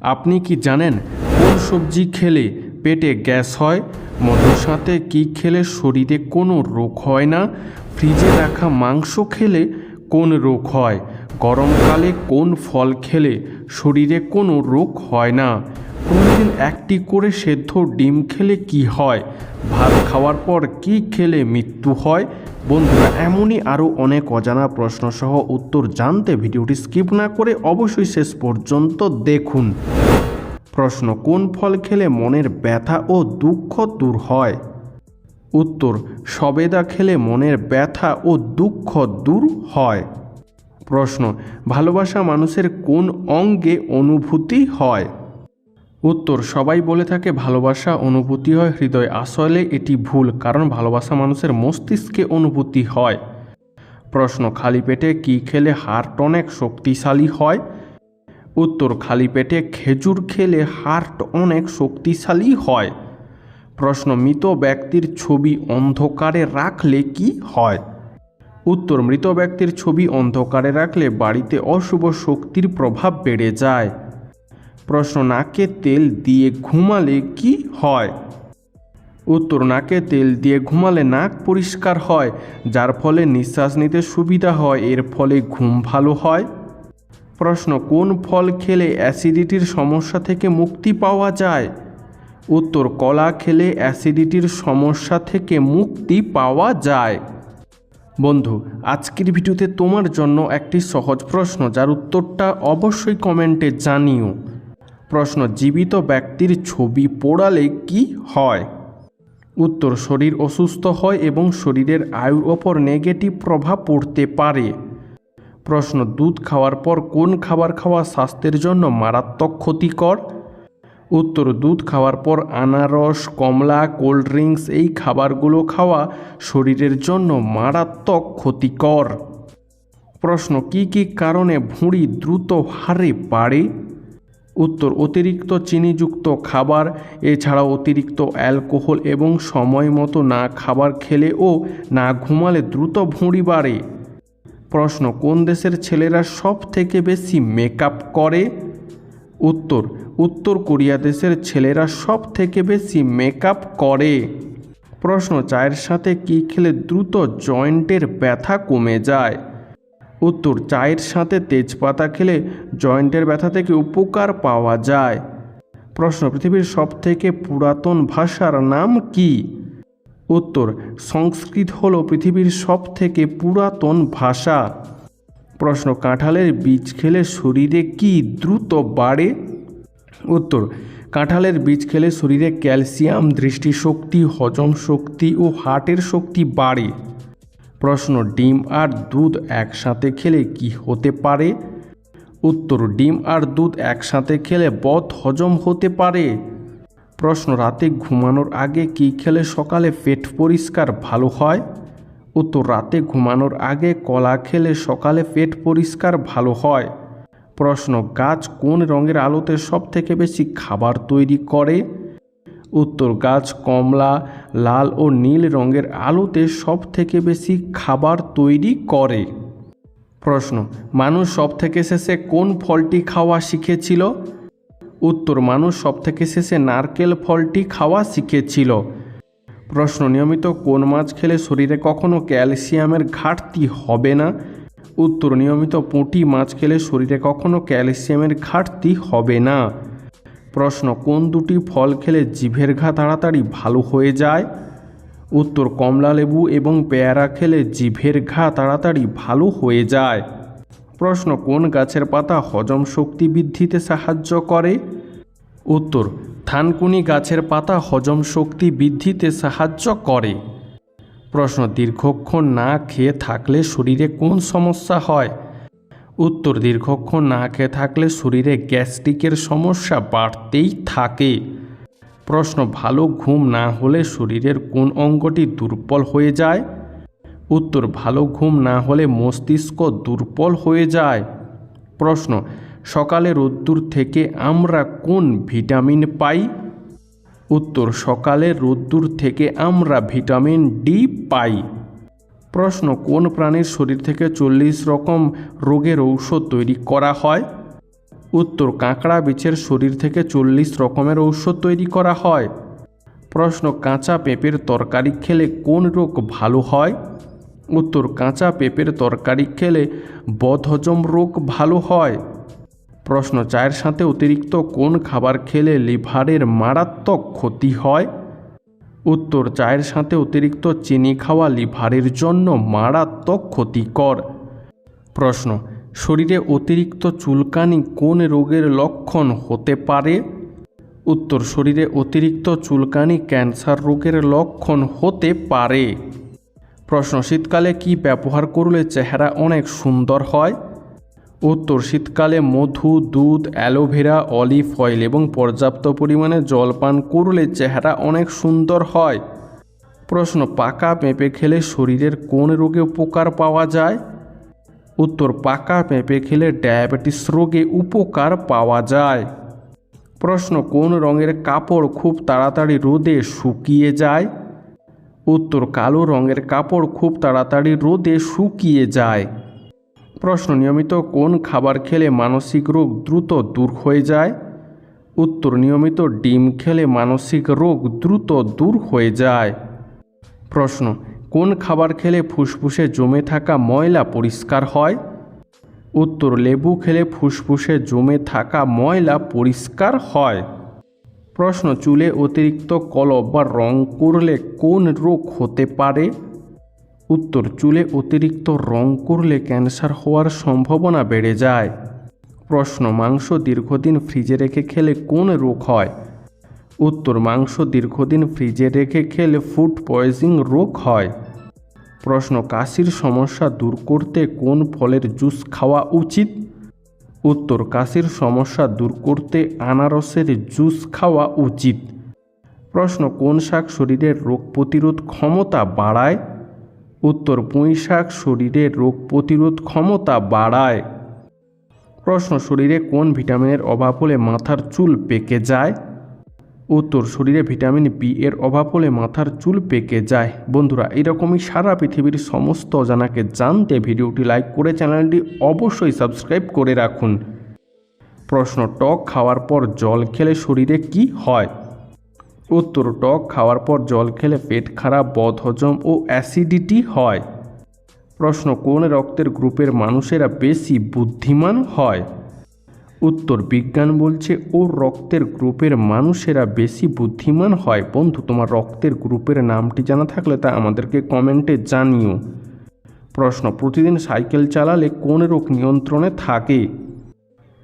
আপনি কি জানেন কোন সবজি খেলে পেটে গ্যাস হয়? মধুর সাথে কি খেলে শরীরে কোনো রোগ হয় না? ফ্রিজে রাখা মাংস খেলে কোন রোগ হয়? গরমকালে কোন ফল খেলে শরীরে কোনো রোগ হয় না? প্রতিদিন একটি করে সেদ্ধ ডিম খেলে কি হয়? ভাত খাওয়ার পর কি খেলে মৃত্যু হয়? বন্ধুরা, এমনই আরও অনেক অজানা প্রশ্ন সহ উত্তর জানতে ভিডিওটি স্কিপ না করে অবশ্যই শেষ পর্যন্ত দেখুন। প্রশ্ন, কোন ফল খেলে মনের ব্যথা ও দুঃখ দূর হয়? উত্তর, সবেদা খেলে মনের ব্যথা ও দুঃখ দূর হয়। প্রশ্ন, ভালোবাসা মানুষের কোন অঙ্গে অনুভূতি হয়? উত্তর, সবাই বলে থাকে ভালোবাসা অনুভূতি হয় হৃদয় আসলে এটি ভুল, কারণ ভালোবাসা মানুষের মস্তিষ্কে অনুভূতি হয়। প্রশ্ন, খালি পেটে কি খেলে হার্ট অনেক শক্তিশালী হয়? উত্তর, খালি পেটে খেজুর খেলে হার্ট অনেক শক্তিশালী হয়। প্রশ্ন, মৃত ব্যক্তির ছবি অন্ধকারে রাখলে কি হয়? উত্তর, মৃত ব্যক্তির ছবি অন্ধকারে রাখলে বাড়িতে অশুভ শক্তির প্রভাব বেড়ে যায়। প্রশ্ন, নাকে তেল দিয়ে ঘুমালে কি হয়? উত্তর, নাকে তেল দিয়ে ঘুমালে নাক পরিষ্কার হয়, যার ফলে নিঃশ্বাস নিতে সুবিধা হয়, এর ফলে ঘুম ভালো হয়। প্রশ্ন, কোন ফল খেলে অ্যাসিডিটির সমস্যা থেকে মুক্তি পাওয়া যায়? উত্তর, কলা খেলে অ্যাসিডিটির সমস্যা থেকে মুক্তি পাওয়া যায়। বন্ধু, আজকের ভিডিওতে তোমার জন্য একটি সহজ প্রশ্ন, যার উত্তরটা অবশ্যই কমেন্টে জানিও। প্রশ্ন, জীবিত ব্যক্তির ছবি পোড়ালে কি হয়? উত্তর, শরীর অসুস্থ হয় এবং শরীরের আয়ুর ওপর নেগেটিভ প্রভাব পড়তে পারে। প্রশ্ন, দুধ খাওয়ার পর কোন খাবার খাওয়া স্বাস্থ্যের জন্য মারাত্মক ক্ষতিকর? উত্তর, দুধ খাওয়ার পর আনারস, কমলা, কোল্ড ড্রিঙ্কস এই খাবারগুলো খাওয়া শরীরের জন্য মারাত্মক ক্ষতিকর। প্রশ্ন, কি কি কারণে ভুঁড়ি দ্রুত হারে বাড়ে? উত্তর, অতিরিক্ত চিনিযুক্ত খাবার, এছাড়াও অতিরিক্ত অ্যালকোহল এবং সময় মতো না খাবার খেলে ও না ঘুমালে দ্রুত ভুঁড়ি বাড়ে। প্রশ্ন, কোন দেশের ছেলেরা সব থেকে বেশি মেকআপ করে? উত্তর উত্তর কোরিয়া দেশের ছেলেরা সব থেকে বেশি মেকআপ করে। প্রশ্ন, চায়ের সাথে কী খেলে দ্রুত জয়েন্টের ব্যথা কমে যায়? উত্তর, চায়ের সাথে তেজপাতা খেলে জয়েন্টের ব্যথা থেকে উপকার পাওয়া যায়। প্রশ্ন, পৃথিবীর সব থেকে পুরাতন ভাষার নাম কি? উত্তর, সংস্কৃত হল পৃথিবীর সব থেকে পুরাতন ভাষা। প্রশ্ন, কাঁঠালের বীজ খেলে শরীরে কি দ্রুত বাড়ে? উত্তর, কাঁঠালের বীজ খেলে শরীরে ক্যালসিয়াম, দৃষ্টিশক্তি, হজম শক্তি ও হার্টের শক্তি বাড়ে। প্রশ্ন, ডিম আর দুধ একসাথে খেলে কি হতে পারে? উত্তর, ডিম আর দুধ একসাথে খেলে বদ হজম হতে পারে। প্রশ্ন, রাতে ঘুমানোর আগে কি খেলে সকালে পেট পরিষ্কার ভালো হয়? উত্তর, রাতে ঘুমানোর আগে কলা খেলে সকালে পেট পরিষ্কার ভালো হয়। প্রশ্ন, গাছ কোন রঙের আলোতে সব থেকে বেশি খাবার তৈরি করে? উত্তর গাছ কমলা, লাল ও নীল রঙের আলোতে সব থেকে বেশি খাবার তৈরি করে। প্রশ্ন, মানুষ সব থেকে শেষে কোন ফলটি খাওয়া শিখেছিল? উত্তর, মানুষ সব থেকে শেষে নারকেল ফলটি খাওয়া শিখেছিল। প্রশ্ন, নিয়মিত কোন মাছ খেলে শরীরে কখনো ক্যালসিয়ামের ঘাটতি হবে না? উত্তর, নিয়মিত পুঁটি মাছ খেলে শরীরে কখনো ক্যালসিয়ামের ঘাটতি হবে না। প্রশ্ন, কোন দুটি ফল খেলে জিভের ঘা তাড়াতাড়ি ভালো হয়ে যায়? উত্তর, কমলা লেবু এবং পেয়ারা খেলে জিভের ঘা তাড়াতাড়ি ভালো হয়ে যায়। প্রশ্ন, কোন গাছের পাতা হজম শক্তি বৃদ্ধিতে সাহায্য করে? উত্তর, থানকুনি গাছের পাতা হজম শক্তি বৃদ্ধিতে সাহায্য করে। প্রশ্ন, দীর্ঘক্ষণ না খেয়ে থাকলে শরীরে কোন সমস্যা হয়? উত্তর দীর্ঘক্ষণ না খেয়ে থাকলে শরীরে গ্যাস্ট্রিকের সমস্যা বাড়তেই থাকে। প্রশ্ন, ভালো ঘুম না হলে শরীরের কোন অঙ্গটি দুর্বল হয়ে যায়? উত্তর, ভালো ঘুম না হলে মস্তিষ্ক দুর্বল হয়ে যায়। প্রশ্ন, সকালে রোদ্দুর থেকে আমরা কোন ভিটামিন পাই? উত্তর, সকালে রোদ্দুর থেকে আমরা ভিটামিন ডি পাই। প্রশ্ন, কোন প্রাণীর শরীর থেকে চল্লিশ রকম রোগের ঔষধ তৈরি করা হয়? উত্তর, কাঁকড়া বিছের শরীর থেকে চল্লিশ রকমের ঔষধ তৈরি করা হয়। প্রশ্ন, কাঁচা পেঁপের তরকারি খেলে কোন রোগ ভালো হয়? উত্তর, কাঁচা পেঁপের তরকারি খেলে বদহজম রোগ ভালো হয়। প্রশ্ন, চায়ের সাথে অতিরিক্ত কোন খাবার খেলে লিভারের মারাত্মক ক্ষতি হয়? উত্তর চায়ের সাথে অতিরিক্ত চিনি খাওয়া লিভারের জন্য মারাত্মক ক্ষতিকর। প্রশ্ন, শরীরে অতিরিক্ত চুলকানি কোন রোগের লক্ষণ হতে পারে? উত্তর, শরীরে অতিরিক্ত চুলকানি ক্যান্সার রোগের লক্ষণ হতে পারে। প্রশ্ন, শীতকালে কি ব্যবহার করলে চেহারা অনেক সুন্দর হয়? উত্তর, শীতকালে মধু, দুধ, অ্যালোভেরা, অলিভ অয়েল এবং পর্যাপ্ত পরিমাণে জল পান করলে চেহারা অনেক সুন্দর হয়। প্রশ্ন, পাকা পেঁপে খেলে শরীরের কোন রোগে উপকার পাওয়া যায়? উত্তর, পাকা পেঁপে খেলে ডায়াবেটিস রোগে উপকার পাওয়া যায়। প্রশ্ন, কোন রঙের কাপড় খুব তাড়াতাড়ি রোদে শুকিয়ে যায়? উত্তর, কালো রঙের কাপড় খুব তাড়াতাড়ি রোদে শুকিয়ে যায়। প্রশ্ন, নিয়মিত কোন খাবার খেলে মানসিক রোগ দ্রুত দূর হয়ে যায়? উত্তর, নিয়মিত ডিম খেলে মানসিক রোগ দ্রুত দূর হয়ে যায়। প্রশ্ন, কোন খাবার খেলে ফুসফুসে জমে থাকা ময়লা পরিষ্কার হয়? উত্তর, লেবু খেলে ফুসফুসে জমে থাকা ময়লা পরিষ্কার হয়। প্রশ্ন, চুলে অতিরিক্ত কলব বা রং করলে কোন রোগ হতে পারে? উত্তর চুলে অতিরিক্ত রং করলে ক্যান্সার হওয়ার সম্ভাবনা বেড়ে যায়। প্রশ্ন, মাংস দীর্ঘদিন ফ্রিজে রেখে খেলে কোন রোগ হয়? উত্তর, মাংস দীর্ঘদিন ফ্রিজে রেখে খেলে ফুড পয়জিং রোগ হয়। প্রশ্ন, কাশির সমস্যা দূর করতে কোন ফলের জুস খাওয়া উচিত? উত্তর, কাশির সমস্যা দূর করতে আনারসের জুস খাওয়া উচিত। প্রশ্ন, কোন শাক শরীরের রোগ প্রতিরোধ ক্ষমতা বাড়ায়? উত্তর পুঁই শাক শরীরের রোগ প্রতিরোধ ক্ষমতা বাড়ায়। প্রশ্ন, শরীরে কোন ভিটামিনের অভাব হলে মাথার চুল পেকে যায়? উত্তর, শরীরে ভিটামিন বি এর অভাব হলে মাথার চুল পেকে যায়। বন্ধুরা, এরকমই সারা পৃথিবীর সমস্ত অজানাকে জানতে ভিডিওটি লাইক করে চ্যানেলটি অবশ্যই সাবস্ক্রাইব করে রাখুন। প্রশ্ন, টক খাওয়ার পর জল খেলে শরীরে কি হয়? উত্তর, টক খাওয়ার পর জল খেলে পেট খারাপ, বদহজম ও অ্যাসিডিটি হয়। প্রশ্ন, কোন রক্তের গ্রুপের মানুষেরা বেশি বুদ্ধিমান হয়? উত্তর, বিজ্ঞান বলছে, ও রক্তের গ্রুপের মানুষেরা বেশি বুদ্ধিমান হয়। বন্ধু, তোমার রক্তের গ্রুপের নামটি জানা থাকলে তা আমাদেরকে কমেন্টে জানিও। প্রশ্ন, প্রতিদিন সাইকেল চালালে কোন রোগ নিয়ন্ত্রণে থাকে?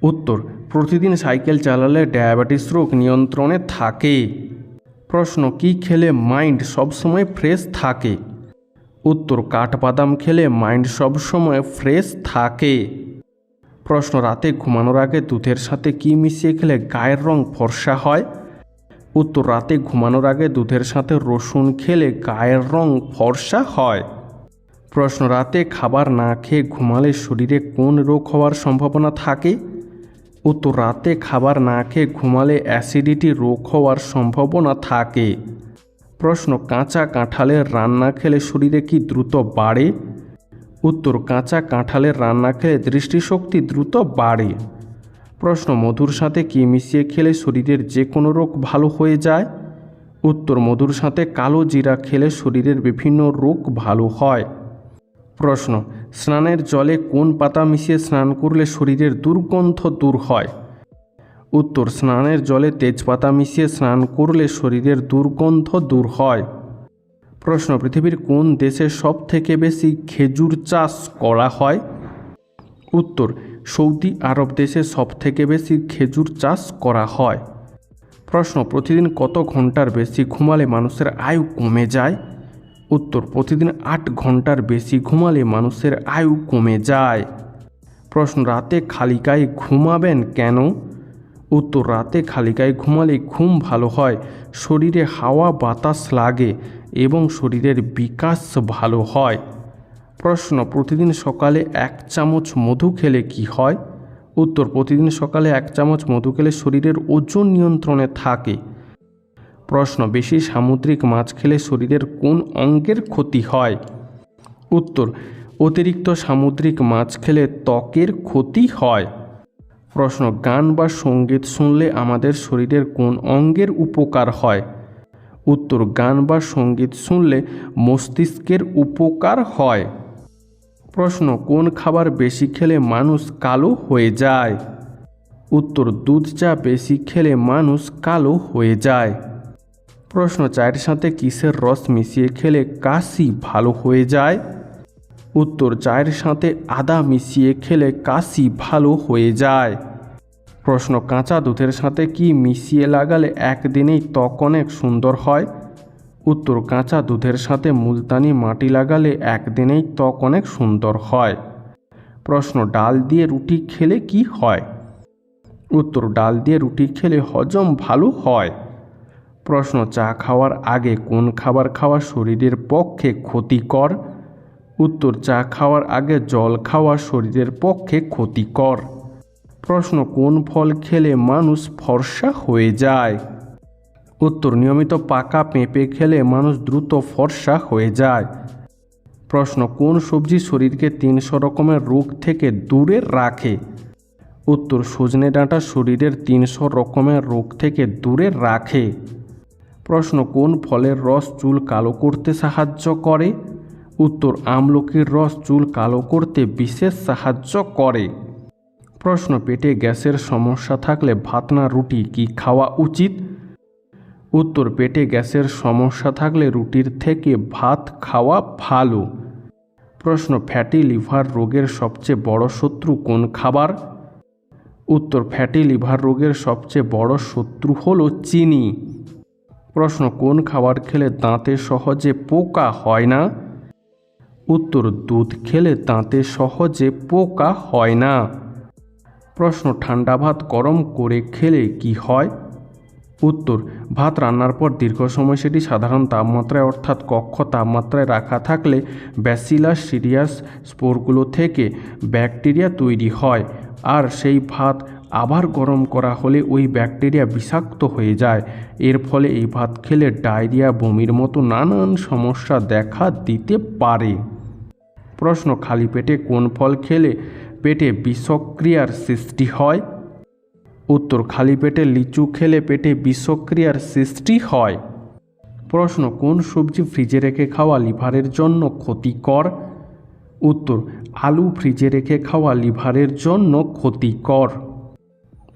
উত্তর, প্রতিদিন সাইকেল চালালে ডায়াবেটিস রোগ নিয়ন্ত্রণে থাকে। প্রশ্ন, কি খেলে মাইন্ড সবসময় ফ্রেশ থাকে? উত্তর, কাঠবাদাম খেলে মাইন্ড সবসময় ফ্রেশ থাকে। প্রশ্ন, রাতে ঘুমানোর আগে দুধের সাথে কি মিশিয়ে খেলে গায়ের রং ফর্সা হয়? উত্তর, রাতে ঘুমানোর আগে দুধের সাথে রসুন খেলে গায়ের রং ফর্সা হয়। প্রশ্ন, রাতে খাবার না খেয়ে ঘুমালে শরীরে কোন রোগ হওয়ার সম্ভাবনা থাকে? উত্তর রাতে খাবার না খেয়ে ঘুমালে অ্যাসিডিটি রোগ হওয়ার সম্ভাবনা থাকে। প্রশ্ন, কাঁচা কাঁঠালের রান্না খেলে শরীরে কি দ্রুত বাড়ে? উত্তর, কাঁচা কাঁঠালের রান্না খেলে দৃষ্টিশক্তি দ্রুত বাড়ে। প্রশ্ন, মধুর সাথে কি মিশিয়ে খেলে শরীরের যে কোনো রোগ ভালো হয়ে যায়? উত্তর, মধুর সাথে কালো জিরা খেলে শরীরের বিভিন্ন রোগ ভালো হয়। প্রশ্ন স্নানের জলে কোন পাতা মিশিয়ে স্নান করলে শরীরের দুর্গন্ধ দূর হয়? উত্তর, স্নানের জলে তেজপাতা মিশিয়ে স্নান করলে শরীরের দুর্গন্ধ দূর হয়। প্রশ্ন, পৃথিবীর কোন দেশে সব থেকে বেশি খেজুর চাষ করা হয়? উত্তর, সৌদি আরব দেশে সব থেকে বেশি খেজুর চাষ করা হয়। প্রশ্ন, প্রতিদিন কত ঘণ্টার বেশি ঘুমালে মানুষের আয়ু কমে যায়? উত্তর, প্রতিদিন আট ঘণ্টার বেশি ঘুমালে মানুষের আয়ু কমে যায়। প্রশ্ন, রাতে খালি গায়ে ঘুমাবেন কেন? উত্তর, রাতে খালি গায়ে ঘুমালে ঘুম ভালো হয়, শরীরে হাওয়া বাতাস লাগে এবং শরীরের বিকাশ ভালো হয়। প্রশ্ন, প্রতিদিন সকালে এক চামচ মধু খেলে কি হয়? উত্তর, প্রতিদিন সকালে এক চামচ মধু খেলে শরীরের ওজন নিয়ন্ত্রণে থাকে। প্রশ্ন, বেশি সামুদ্রিক মাছ খেলে শরীরের কোন অঙ্গের ক্ষতি হয়? উত্তর, অতিরিক্ত সামুদ্রিক মাছ খেলে ত্বকের ক্ষতি হয়। প্রশ্ন, গান বা সংগীত শুনলে আমাদের শরীরের কোন অঙ্গের উপকার হয়? উত্তর, গান বা সংগীত শুনলে মস্তিষ্কের উপকার হয়। প্রশ্ন, কোন খাবার বেশি খেলে মানুষ কালো হয়ে যায়? উত্তর, দুধ চা বেশি খেলে মানুষ কালো হয়ে যায়। প্রশ্ন, চায়ের সাথে কিসের রস মিশিয়ে খেলে কাশি ভালো হয়ে যায়? উত্তর, চায়ের সাথে আদা মিশিয়ে খেলে কাশি ভালো হয়ে যায়। প্রশ্ন, কাঁচা দুধের সাথে কি মিশিয়ে লাগালে একদিনেই ত্বক অনেক সুন্দর হয়? উত্তর, কাঁচা দুধের সাথে মুলতানি মাটি লাগালে একদিনেই ত্বক অনেক সুন্দর হয়। প্রশ্ন, ডাল দিয়ে রুটি খেলে কি হয়? উত্তর, ডাল দিয়ে রুটি খেলে হজম ভালো হয়। প্রশ্ন, চা খাওয়ার আগে কোন খাবার খাওয়া শরীরের পক্ষে ক্ষতিকর? উত্তর, চা খাওয়ার আগে জল খাওয়া শরীরের পক্ষে ক্ষতিকর। প্রশ্ন, কোন ফল খেলে মানুষ ফর্সা হয়ে যায়? উত্তর, নিয়মিত পাকা পেঁপে খেলে মানুষ দ্রুত ফর্সা হয়ে যায়। প্রশ্ন, কোন সবজি শরীরকে তিনশো রকমের রোগ থেকে দূরে রাখে? উত্তর, সজনে ডাঁটা শরীরের তিনশো রকমের রোগ থেকে দূরে রাখে। প্রশ্ন, কোন ফলের রস চুল কালো করতে সাহায্য করে? উত্তর, আমলকির রস চুল কালো করতে বিশেষ সাহায্য করে। প্রশ্ন, পেটে গ্যাসের সমস্যা থাকলে ভাত না রুটি কি খাওয়া উচিত? উত্তর, পেটে গ্যাসের সমস্যা থাকলে রুটির থেকে ভাত খাওয়া ভালো। প্রশ্ন, ফ্যাটি লিভার রোগের সবচেয়ে বড় শত্রু কোন খাবার? উত্তর, ফ্যাটি লিভার রোগের সবচেয়ে বড় শত্রু হলো চিনি। প্রশ্ন, কোন খাবার খেলে দাঁতে সহজে পোকা হয় না? উত্তর, দুধ খেলে দাঁতে সহজে পোকা হয় না। প্রশ্ন, ঠান্ডা ভাত গরম করে খেলে কি হয়? উত্তর, ভাত রান্নার পর দীর্ঘ সময় সেটি সাধারণ তাপমাত্রায়, অর্থাৎ কক্ষ তাপমাত্রায় রাখা থাকলে ব্যাসিলাস সিরিয়াস স্পোরগুলো থেকে ব্যাকটেরিয়া তৈরি হয়, আর সেই ভাত আবার গরম করা হলে ওই ব্যাকটেরিয়া বিষাক্ত হয়ে যায়। এর ফলে এই ভাত খেলে ডায়রিয়া, বমির মতো নানান সমস্যা দেখা দিতে পারে। প্রশ্ন, খালি পেটে কোন ফল খেলে পেটে বিষক্রিয়ার সৃষ্টি হয়? উত্তর, খালি পেটে লিচু খেলে পেটে বিষক্রিয়ার সৃষ্টি হয়। প্রশ্ন, কোন সবজি ফ্রিজে রেখে খাওয়া লিভারের জন্য ক্ষতিকর? উত্তর, আলু ফ্রিজে রেখে খাওয়া লিভারের জন্য ক্ষতিকর।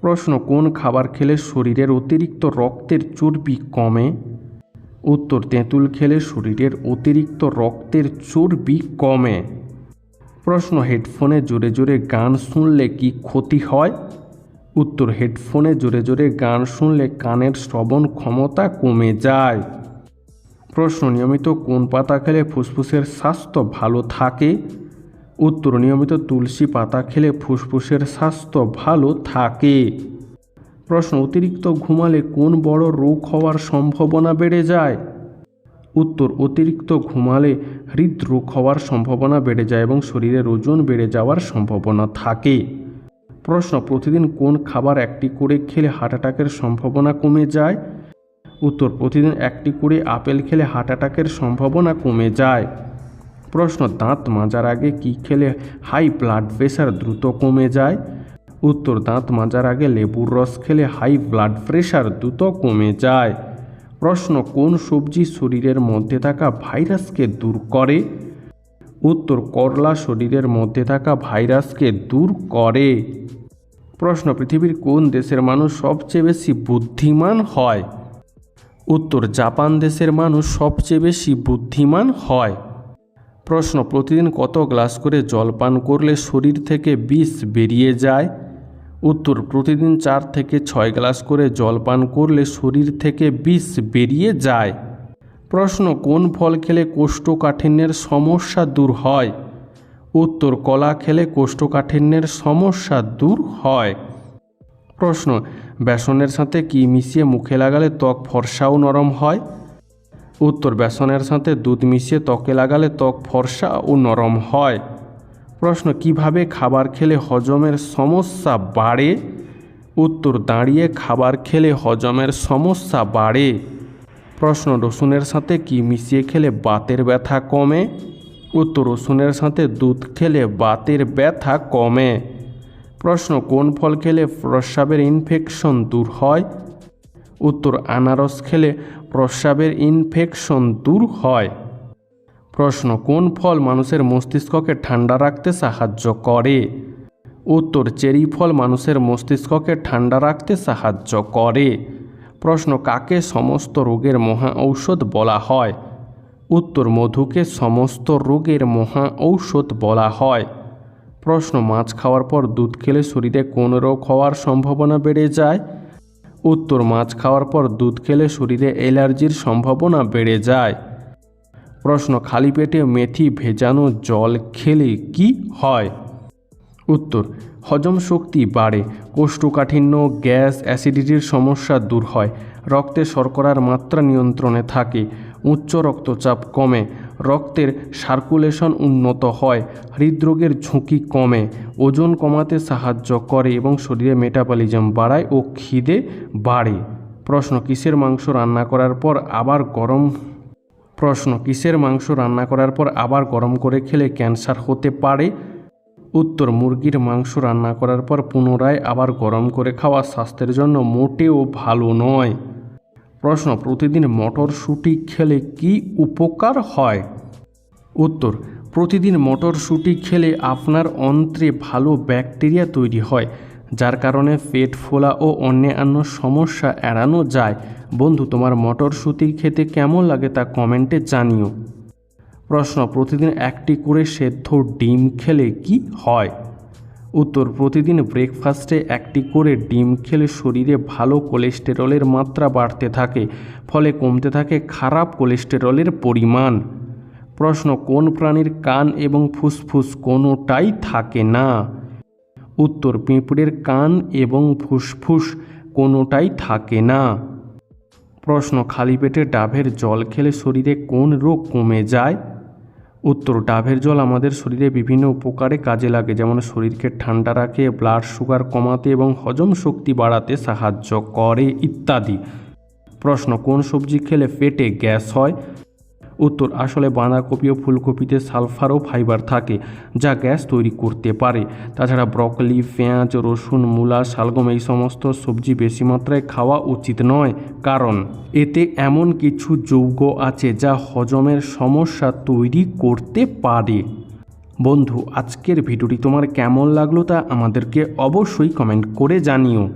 প্রশ্ন, কোন খাবার খেলে শরীরের অতিরিক্ত রক্তের চর্বি কমে? উত্তর, তেঁতুল খেলে শরীরের অতিরিক্ত রক্তের চর্বি কমে। প্রশ্ন, হেডফোনে জোরে জোরে গান শুনলে কি ক্ষতি হয়? উত্তর, হেডফোনে জোরে জোরে গান শুনলে কানের শ্রবণ ক্ষমতা কমে যায়। প্রশ্ন, নিয়মিত কোন পাতা খেলে ফুসফুসের স্বাস্থ্য ভালো থাকে? উত্তর, নিয়মিত তুলসী পাতা খেলে ফুসফুসের স্বাস্থ্য ভালো থাকে। প্রশ্ন, অতিরিক্ত ঘুমালে কোন বড় রোগ হওয়ার সম্ভাবনা বেড়ে যায়? উত্তর, অতিরিক্ত ঘুমালে হৃদরোগ হওয়ার সম্ভাবনা বেড়ে যায় এবং শরীরের ওজন বেড়ে যাওয়ার সম্ভাবনা থাকে। প্রশ্ন, প্রতিদিন কোন খাবার একটি করে খেলে হার্ট অ্যাটাকের সম্ভাবনা কমে যায়? উত্তর, প্রতিদিন একটি করে আপেল খেলে হার্ট অ্যাটাকের সম্ভাবনা কমে যায়। প্রশ্ন, দাঁত মাজার আগে কি খেলে হাই ব্লাড প্রেশার দ্রুত কমে যায়? উত্তর, দাঁত মাজার আগে লেবুর রস খেলে হাই ব্লাড প্রেশার দ্রুত কমে যায়। প্রশ্ন, কোন সবজি শরীরের মধ্যে থাকা ভাইরাসকে দূর করে? উত্তর, করলা শরীরের মধ্যে থাকা ভাইরাসকে দূর করে। প্রশ্ন, পৃথিবীর কোন দেশের মানুষ সবচেয়ে বেশি বুদ্ধিমান হয়? উত্তর, জাপান দেশের মানুষ সবচেয়ে বেশি বুদ্ধিমান হয়। প্রশ্ন, প্রতিদিন কত গ্লাস করে জল পান করলে শরীর থেকে বিষ বেরিয়ে যায়? উত্তর, প্রতিদিন চার থেকে ছয় গ্লাস করে জল পান করলে শরীর থেকে বিষ বেরিয়ে যায়। প্রশ্ন, কোন ফল খেলে কোষ্ঠকাঠিন্যের সমস্যা দূর হয়? উত্তর, কলা খেলে কোষ্ঠকাঠিন্যের সমস্যা দূর হয়। প্রশ্ন, বেসনের সাথে কি মিশিয়ে মুখে লাগালে ত্বক ফর্সাও নরম হয়? উত্তর বেসনের সাথে দুধ মিশিয়ে ত্বকে লাগালে ত্বক ফর্সা ও নরম হয়। প্রশ্ন, কীভাবে খাবার খেলে হজমের সমস্যা বাড়ে? উত্তর, দাঁড়িয়ে খাবার খেলে হজমের সমস্যা বাড়ে। প্রশ্ন, রসুনের সাথে কি মিশিয়ে খেলে বাতের ব্যথা কমে? উত্তর, রসুনের সাথে দুধ খেলে বাতের ব্যথা কমে। প্রশ্ন, কোন ফল খেলে প্রস্রাবের ইনফেকশন দূর হয়? উত্তর, আনারস খেলে প্রস্রাবের ইনফেকশন দূর হয়। প্রশ্ন, কোন ফল মানুষের মস্তিষ্ককে ঠান্ডা রাখতে সাহায্য করে? উত্তর, চেরি ফল মানুষের মস্তিষ্ককে ঠান্ডা রাখতে সাহায্য করে। প্রশ্ন, কাকে সমস্ত রোগের মহা ঔষধ বলা হয়? উত্তর, মধুকে সমস্ত রোগের মহা ঔষধ বলা হয়। প্রশ্ন, মাছ খাওয়ার পর দুধ খেলে শরীরে কোন রোগ হওয়ার সম্ভাবনা বেড়ে যায়? উত্তর মাছ খাওয়ার পর দুধ খেলে শরীরে অ্যালার্জির সম্ভাবনা বেড়ে যায়। প্রশ্ন, খালি পেটে মেথি ভেজানো জল খেলে কি হয়? উত্তর, হজম শক্তি বাড়ে, কোষ্ঠকাঠিন্য, গ্যাস অ্যাসিডিটির সমস্যা দূর হয়, রক্তে শর্করার মাত্রা নিয়ন্ত্রণে থাকে, উচ্চ রক্তচাপ কমে রক্তের সার্কুলেশন উন্নত হয়, হৃদরোগের ঝুঁকি কমে, ওজন কমাতে সাহায্য করে এবং শরীরে মেটাবলিজম বাড়ায় ও খিদে বাড়ে। প্রশ্ন, কিসের মাংস রান্না করার পর আবার গরম? প্রশ্ন, কিসের মাংস রান্না করার পর আবার গরম করে খেলে ক্যান্সার হতে পারে? উত্তর, মুরগির মাংস রান্না করার পর পুনরায় আবার গরম করে খাওয়া স্বাস্থ্যের জন্য মোটেও ভালো নয়। প্রশ্ন, প্রতিদিন মটরশুঁটি খেলে কি উপকার হয়? উত্তর, প্রতিদিন মটরশুঁটি খেলে আপনার অন্ত্রে ভালো ব্যাকটেরিয়া তৈরি হয়, যার কারণে পেট ফোলা ও অন্যান্য সমস্যা এড়ানো যায়। বন্ধু, তোমার মটরশুঁটি খেতে কেমন লাগে তা কমেন্টে জানিও। প্রশ্ন, প্রতিদিন একটি করে সেদ্ধ ডিম খেলে কি হয়? উত্তর প্রতিদিন ব্রেকফাস্টে একটি করে ডিম খেলে শরীরে ভালো কোলেস্টেরলের মাত্রা বাড়তে থাকে, ফলে কমতে থাকে খারাপ কোলেস্টেরলের পরিমাণ। প্রশ্ন, কোন প্রাণীর কান এবং ফুসফুস কোনোটাই থাকে না? উত্তর, পিঁপড়ের কান এবং ফুসফুস কোনোটাই থাকে না। প্রশ্ন, খালি পেটে ডাবের জল খেলে শরীরে কোন রোগ কমে যায়? উত্তর ডাভের জল আমাদের শরীরে বিভিন্ন উপকারে কাজে লাগে, যেমন শরীরকে ঠান্ডা রাখে ব্লাড সুগার কমাতে এবং হজম শক্তি বাড়াতে সাহায্য করে, ইত্যাদি। প্রশ্ন, কোন সবজি খেলে পেটে গ্যাস হয়? উত্তর আসলে বাঁধাকপি ও ফুলকপিতে সালফার ও ফাইবার থাকে, যা গ্যাস তৈরি করতে পারে। তাছাড়া ব্রকলি, পেঁয়াজ, রসুন, মূলা, শালগম এই সমস্ত সবজি বেশি মাত্রায় খাওয়া উচিত নয়। কারণ, এতে এমন কিছু যৌগ আছে যা হজমের সমস্যা তৈরি করতে পারে। বন্ধু, আজকের ভিডিওটি তোমার কেমন লাগল তা আমাদেরকে অবশ্যই কমেন্ট করে জানিও।